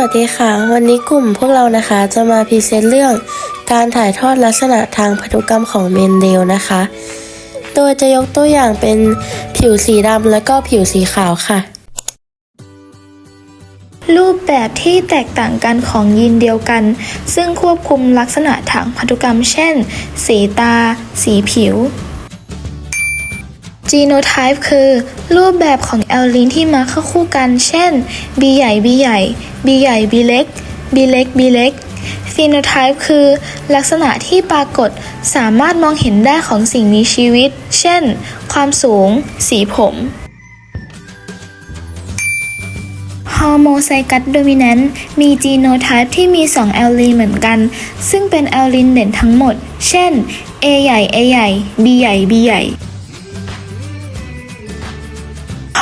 วัสดีค่ะ วันนี้กลุ่มพวกเรานะคะจะมาพรีเซนต์เรื่องการถ่ายทอดลักษณะทางพันธุกรรมของเมนเดลนะคะ โดยจะยกตัวอย่างเป็นผิวสีดำและก็ผิวสีขาวค่ะ รูปแบบที่แตกต่างกันของยีนเดียวกัน ซึ่งควบคุมลักษณะทางพันธุกรรม เช่น สีตา สีผิว Genotype คือ รูปแบบของแอลลินที่มาเข้าคู่กัน เช่น B ใหญ่ B ใหญ่ B ใหญ่ B เล็ก B เล็ก B เล็ก Phenotype คือ ลักษณะที่ปรากฏสามารถมองเห็นได้ของสิ่งมีชีวิต เช่น ความสูง สีผมฮอร์โมไซกัสโดมิแนนต์มีจีโนไทป์ที่มี 2 แอลลีนเหมือนกัน ซึ่งเป็นแอลลีนเด่นทั้งหมด เช่น A ใหญ่ A ใหญ่ B ใหญ่ B ใหญ่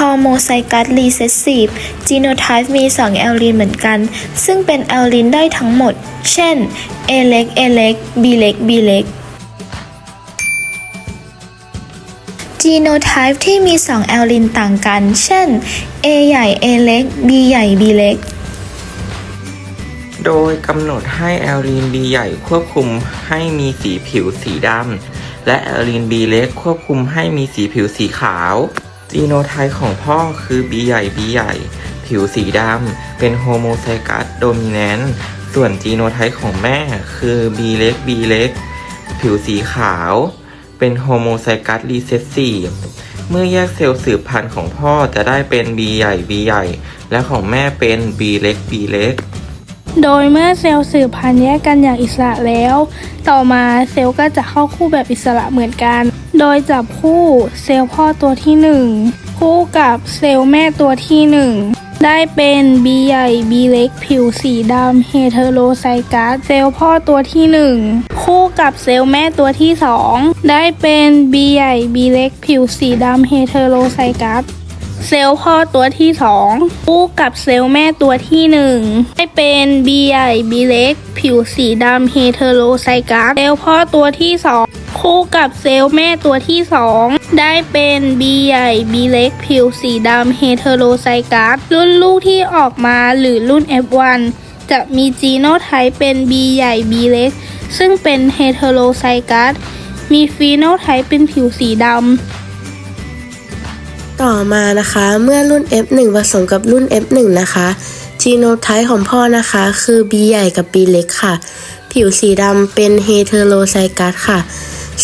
ฮอร์โมไซกัสรีเซสซีฟจีโนไทป์มี 2 แอลลีนเหมือนกัน ซึ่งเป็นแอลลีนได้ทั้งหมด เช่น A เล็ก A เล็ก B เล็ก B เล็กจีโนไทป์ที่มี 2 แอลลินต่างกัน เช่น A ใหญ่ A เล็ก B ใหญ่ B เล็ก โดยกำหนดให้แอลลีน B ใหญ่ควบคุมให้มีสีผิวสีดำและแอลลีน B เล็กควบคุมให้มีสีผิวสีขาว จีโนไทป์ของพ่อคือ B ใหญ่ B ใหญ่ ผิวสีดำ เป็นโฮโมไซกัสโดมิแนนต์ส่วนจีโนไทป์ของแม่คือ B เล็ก B เล็ก ผิวสีขาว เป็นโฮโมไซกัสรีเซสซีฟเมื่อแยกเซลล์สืบพันธุ์ของพ่อจะได้เป็น B ใหญ่ B ใหญ่ และของแม่เป็น B เล็ก B เล็ก โดยเมื่อเซลล์สืบพันธุ์แยกกันอย่างอิสระแล้ว ต่อมาเซลล์ก็จะเข้าคู่แบบอิสระเหมือนกัน โดยจับคู่เซลล์พ่อตัวที่ 1 คู่กับเซลล์แม่ตัวที่ 1 ได้เป็น B ใหญ่ B เล็ก ผิวสีดำเฮเทโรไซกัสเซลล์พ่อตัวที่ 1 คู่กับเซลล์แม่ตัวที่ 2 ได้เป็น B ใหญ่ B เล็ก ผิวสีดำเฮเทโรไซกัส เซลล์พ่อตัวที่2คู่กับเซลล์แม่ตัวที่1ให้เป็น B ใหญ่ B เล็ก ผิวสีดำเฮเทโรไซกัสเซลล์พ่อตัวที่ 2 คู่กับเซลล์แม่ตัวที่ 2 ได้เป็น B ใหญ่ B เล็ก ผิวสีดำเฮเทโรไซกัสรุ่นลูกที่ออกมาหรือรุ่น F1 จะมีจีโนไทป์เป็น B ใหญ่ B เล็ก ซึ่งเป็นเฮเทโรไซกัสมีฟีโนไทป์เป็นผิวสีดำ ต่อมานะคะเมื่อรุ่น F1 ผสมกับรุ่น F1 นะคะจีโนไทป์ของพ่อนะคะ คือ B ใหญ่กับ B เล็กค่ะ ผิวสีดำเป็นเฮเทโรไซกัสค่ะ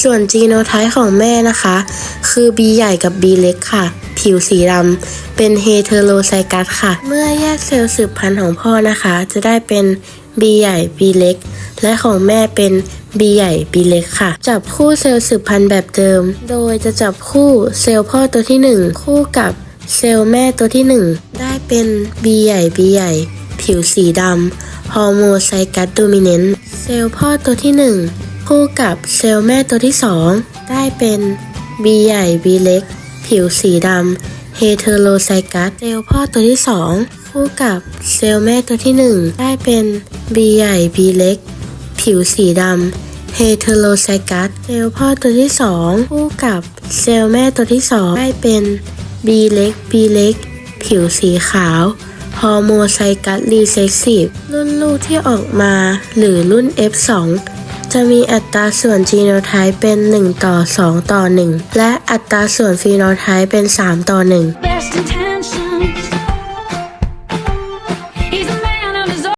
ส่วนจีโนไทป์ของแม่นะคะ คือ B ใหญ่กับ B เล็กค่ะ ผิวสีดำเป็นเฮเทโรไซกัสค่ะ เมื่อแยกเซลล์สืบพันธุ์ของพ่อนะคะ จะได้เป็น B ใหญ่ B เล็ก และของแม่เป็น B ใหญ่ B เล็กค่ะ จับคู่เซลล์สืบพันธุ์แบบเดิม โดยจะจับคู่เซลล์พ่อตัวที่ 1 คู่กับเซลล์แม่ตัวที่ 1 ได้เป็น B ใหญ่ B ใหญ่ ผิวสีดำฮอร์โมไซกัสโดมิเนนต์เซลล์พ่อตัวที่ 1 คู่กับเซลล์แม่ตัวที่ 2 ได้เป็น B ใหญ่ B เล็ก ผิวสีดำเฮเทโรไซกัสเซลล์พ่อตัวที่ 2 คู่กับเซลล์แม่ตัวที่ 1 ได้เป็น B ใหญ่ B เล็ก ผิวสีดำเฮเทโรไซกัสเซลล์พ่อตัวที่ 2 คู่กับเซลล์แม่ตัวที่ 2 ได้เป็น B เล็ก B เล็ก ผิวสีขาวฮอร์โมไซกัสรีเซสซีฟรุ่นลูกที่ออกมา หรือรุ่น F2 จะมีอัตราส่วนจีโนไทป์เป็น 1 ต่อ 2 ต่อ 1 และอัตราส่วนฟีโนไทป์เป็น 3 ต่อ1 best